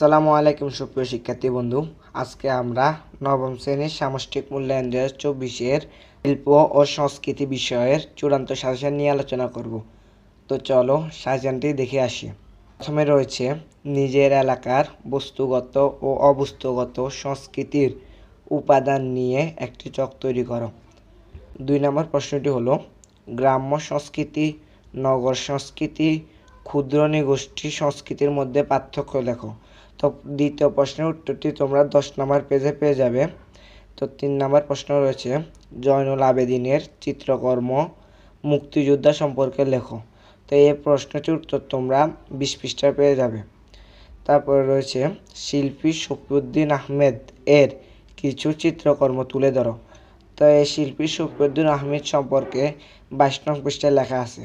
আসসালামু আলাইকুম, সুপ্রিয় শিক্ষার্থী বন্ধু। আজকে আমরা নবম শ্রেণির সামষ্টিক মূল্যায়ন দু হাজার চব্বিশের শিল্প ও সংস্কৃতি বিষয়ের চূড়ান্ত সাজেশন নিয়ে আলোচনা করব। তো চলো সাজেশনটি দেখে আসি। প্রথমে রয়েছে, নিজের এলাকার বস্তুগত ও অবস্তুগত সংস্কৃতির উপাদান নিয়ে একটি চক তৈরি করো। দুই নম্বর প্রশ্নটি হলো, গ্রাম্য সংস্কৃতি, নগর সংস্কৃতি, ক্ষুদ্র নৃগোষ্ঠী সংস্কৃতির মধ্যে পার্থক্য লেখো। তো দ্বিতীয় প্রশ্নের উত্তরটি তোমরা দশ নম্বর পেজে পেয়ে যাবে। তো তিন নম্বর প্রশ্ন রয়েছে, জয়নুল আবেদিনের চিত্রকর্ম মুক্তিযোদ্ধা সম্পর্কে লেখো। তো এই প্রশ্নটির উত্তর তোমরা বিশ পৃষ্ঠায় পেয়ে যাবে। তারপরে রয়েছে, শিল্পী শফিউদ্দিন আহমেদ এর কিছু চিত্রকর্ম তুলে ধরো। তো এই শিল্পী শফিউদ্দিন আহমেদ সম্পর্কে বাইশ নং পৃষ্ঠায় লেখা আছে।